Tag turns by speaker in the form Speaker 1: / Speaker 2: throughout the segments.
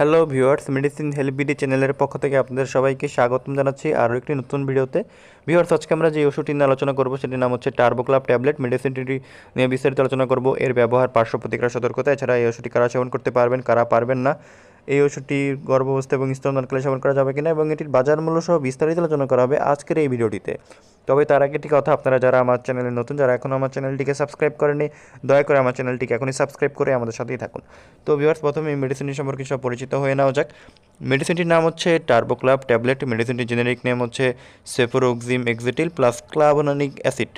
Speaker 1: Hello viewers medicine হেলবিডি চ্যানেলের পক্ষ থেকে আপনাদের সবাইকে স্বাগতম জানাচ্ছি আরও একটি নতুন ভিডিওতে। ভিউয়ার্স আজকে আমরা যে ওষুধটি নিয়ে আলোচনা করব, সেটির নাম হচ্ছে টার্বো ক্লাব ট্যাবলেট মেডিসিনটি নিয়ে বিস্তারিত আলোচনা করব। এর ব্যবহার, পার্শ্ব প্রতিক্রিয়া, সতর্কতা, এছাড়া এই ওষুধটি কারা সেবন করতে পারবেন, কারা পারবেন না, এই ওষুধটি গর্ভাবস্থা এবং স্তনদানকালে সেবন করা যাবে কিনা, এবং এটির বাজার মূল্য সহ বিস্তারিত আলোচনা করা হবে আজকের এই ভিডিওটিতে। তবে তার আগে একটি কথা আপনারা যারা আমার চ্যানেলে নতুন, যারা এখনও আমার চ্যানেলটিকে সাবস্ক্রাইব করেনি দয়া করে আমার চ্যানেলটিকে এখনই সাবস্ক্রাইব করে আমাদের সাথেই থাকুন। তো ভিউয়ার্স প্রথমে এই মেডিসিনটি সম্পর্কে সব পরিচিত হয়ে নেওয়া যাক। মেডিসিনটির নাম হচ্ছে টার্বোক্লাব ট্যাবলেট মেডিসিনটির জেনেরিক নেম হচ্ছে সেফোরোক্সিম এক্সিটিল প্লাস ক্লাবোনানিক অ্যাসিড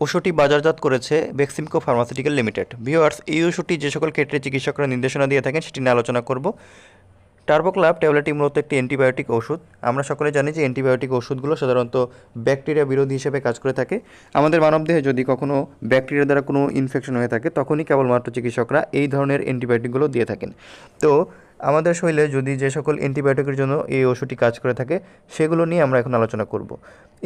Speaker 1: ওষুধটি বাজারজাত করেছে বেক্সিমকো ফার্মাসিউটিক্যাল লিমিটেড ভিওয়ার্স এই ওষুধটি যে সকল ক্ষেত্রে চিকিৎসকরা নির্দেশনা দিয়ে থাকেন, সেটি নিয়ে আলোচনা করব। টার্বোক্লাব ট্যাবলেটটি মূলত একটি অ্যান্টিবায়োটিক ওষুধ। আমরা সকলে জানি যে অ্যান্টিবায়োটিক ওষুধগুলো সাধারণত ব্যাকটেরিয়া বিরোধী হিসেবে কাজ করে থাকে। আমাদের মানবদেহে যদি কখনও ব্যাকটেরিয়া দ্বারা কোনো ইনফেকশন হয়ে থাকে, তখনই কেবলমাত্র চিকিৎসকরা এই ধরনের অ্যান্টিবায়োটিকগুলো দিয়ে থাকেন। তো আমাদের শরীরে যদি যে সকল অ্যান্টিবায়োটিকের জন্য এই ওষুধটি কাজ করে থাকে, সেগুলো নিয়ে আমরা এখন আলোচনা করব।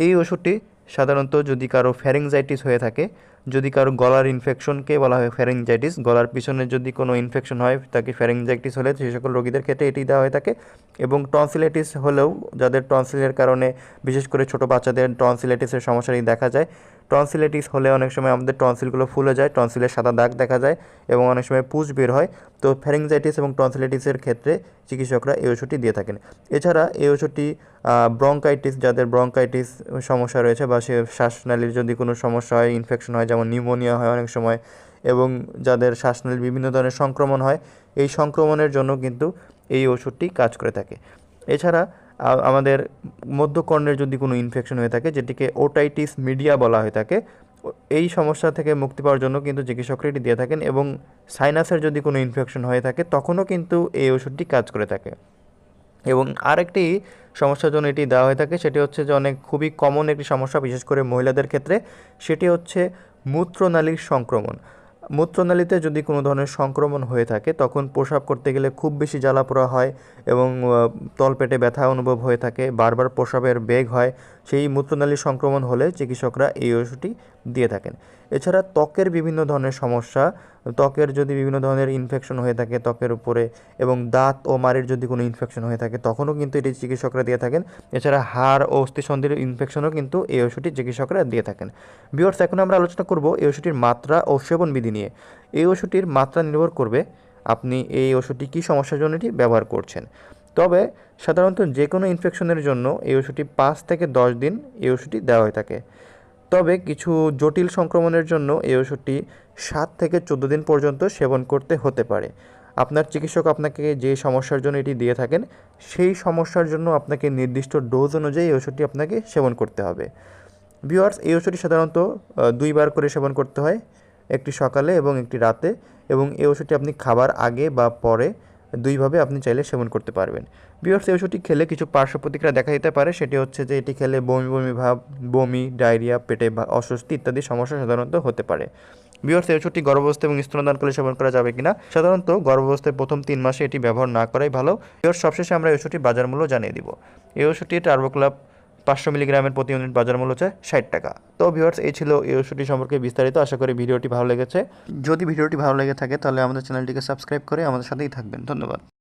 Speaker 1: এই ওষুধটি সাধারণত যদি কারও ফ্যারিংজাইটিস হয়ে থাকে যদি কারও গলার ইনফেকশনকে বলা হয় ফ্যারেঞ্জাইটিস গলার পিছনে যদি কোনো ইনফেকশন হয়, তাকে ফ্যারেঞ্জাইটিস হলে সেই সকল রোগীদের ক্ষেত্রে এটি দেওয়া হয়ে থাকে। এবং টনসিলাইটিস হলেও যাদের টনসিলের কারণে, বিশেষ করে ছোট বাচ্চাদের টনসিলাইটিসের সমস্যাটি দেখা যায় টনসিলাইটিস হলে অনেক সময় আমাদের টনসিলগুলো ফুলে যায়, টনসিলের সাদা দাগ দেখা যায় এবং অনেক সময় পুজ বের হয়। তো ফ্যারিংজাইটিস এবং টনসিলাইটিসের ক্ষেত্রে চিকিৎসকরা এই ওষুধটি দিয়ে থাকেন। এছাড়া এই ওষুধটি ব্রঙ্কাইটিস যাদের ব্রঙ্কাইটিস সমস্যা রয়েছে বা সে শ্বাসনালীর যদি কোনো সমস্যা হয় ইনফেকশন হয়, যেমন নিউমোনিয়া হয় অনেক সময়, এবং যাদের শ্বাসনালীর বিভিন্ন ধরনের সংক্রমণ হয়, এই সংক্রমণের জন্য কিন্তু এই ওষুধটি কাজ করে থাকে। এছাড়া আমাদের মধ্যকর্ণের যদি কোনো ইনফেকশন হয়ে থাকে, যেটিকে ওটাইটিস মিডিয়া বলা হয়ে থাকে এই সমস্যা থেকে মুক্তি পাওয়ার জন্য কিন্তু চিকিৎসকরা এটি দিয়ে থাকেন এবং সাইনাসের যদি কোনো ইনফেকশন হয়ে থাকে, তখনও কিন্তু এই ওষুধটি কাজ করে থাকে। এবং আরেকটি সমস্যার জন্য এটি দেওয়া হয়ে থাকে, সেটি হচ্ছে যে অনেক খুবই কমন একটি সমস্যা, বিশেষ করে মহিলাদের ক্ষেত্রে, সেটি হচ্ছে মূত্রনালীর সংক্রমণ। মূত্রনালীতে যদি কোনো ধরনের সংক্রমণ হয়ে থাকে, তখন প্রসাব করতে গেলে খুব বেশি জ্বালা পোড়া হয় এবং তলপেটে ব্যথা অনুভব হয়ে থাকে। বারবার প্রসাবের বেগ হয়। সেই মূত্রনালীর সংক্রমণ হলে চিকিৎসকরা এই ওষুধটি দিয়ে থাকেন। এছাড়া ত্বকের বিভিন্ন ধরনের সমস্যা, ত্বকের যদি বিভিন্ন ধরনের ইনফেকশন হয়ে থাকে ত্বকের উপরে এবং দাঁত ও মাড়ির যদি কোনো ইনফেকশন হয়ে থাকে, তখনও কিন্তু এটি চিকিৎসকরা দিয়ে থাকেন। এছাড়া হাড় ও অস্থিসন্ধির ইনফেকশনও কিন্তু এই ওষুধটি চিকিৎসকরা দিয়ে থাকেন। বিয়ার্স এখন আমরা আলোচনা করব এই ওষুধটির মাত্রা ও সেবন বিধি নিয়ে। এই ওষুধটির মাত্রা নির্ভর করবে আপনি এই ওষুধটি কী সমস্যার জন্য এটি ব্যবহার করছেন। তবে সাধারণত যে কোনো ইনফেকশনের জন্য এই ওষুধটি পাঁচ থেকে দশ দিন এই ওষুধটি দেওয়া হয়ে থাকে। তবে কিছু জটিল সংক্রমণের জন্য এই ওষুধটি সাত থেকে চোদ্দ দিন পর্যন্ত সেবন করতে হতে পারে। আপনার চিকিৎসক আপনাকে যে সমস্যার জন্য এটি দিয়ে থাকেন, সেই সমস্যার জন্য আপনাকে নির্দিষ্ট ডোজ অনুযায়ী এই ওষুধটি আপনাকে সেবন করতে হবে। ভিওয়ার্স এই ওষুধটি সাধারণত দুইবার করে সেবন করতে হয়, একটি সকালে এবং একটি রাতে এবং এই ওষুধটি আপনি খাবার আগে বা পরে দুইভাবে আপনি চাইলে সেবন করতে পারবেন। বিয়ার্স এই ওষুধটি খেলে কিছু পার্শ্ব প্রতিক্রিয়া দেখা দিতে পারে। সেটি হচ্ছে যে, এটি খেলে বমি বমি ভাব, বমি, ডায়রিয়া, পেটে অস্বস্তি ইত্যাদি সমস্যা সাধারণত হতে পারে। বিয়ার্স এই ওষুধটি গর্ভাবস্থা এবং স্তনদানকালে সেবন করা যাবে কিনা, সাধারণত গর্ভাবস্থায় প্রথম তিন মাসে এটি ব্যবহার না করাই ভালো। বিয়ার্স সবশেষে আমরা এই ওষুধটি বাজার মূল্য জানিয়ে দিব। এই ওষুধটি টার্বোক্লাব পাঁচশো মিলিগ্রামের প্রতি ইউনিট বাজার মূল্য হচ্ছে ষাট টাকা। তো ভিউয়ার্স, এই ছিল এই ওষুধটি সম্পর্কে বিস্তারিত। আশা করি ভিডিওটি ভালো লেগেছে। যদি ভিডিওটি ভালো লেগে থাকে, তাহলে আমাদের চ্যানেলটিকে সাবস্ক্রাইব করে আমাদের সাথেই থাকবেন। ধন্যবাদ।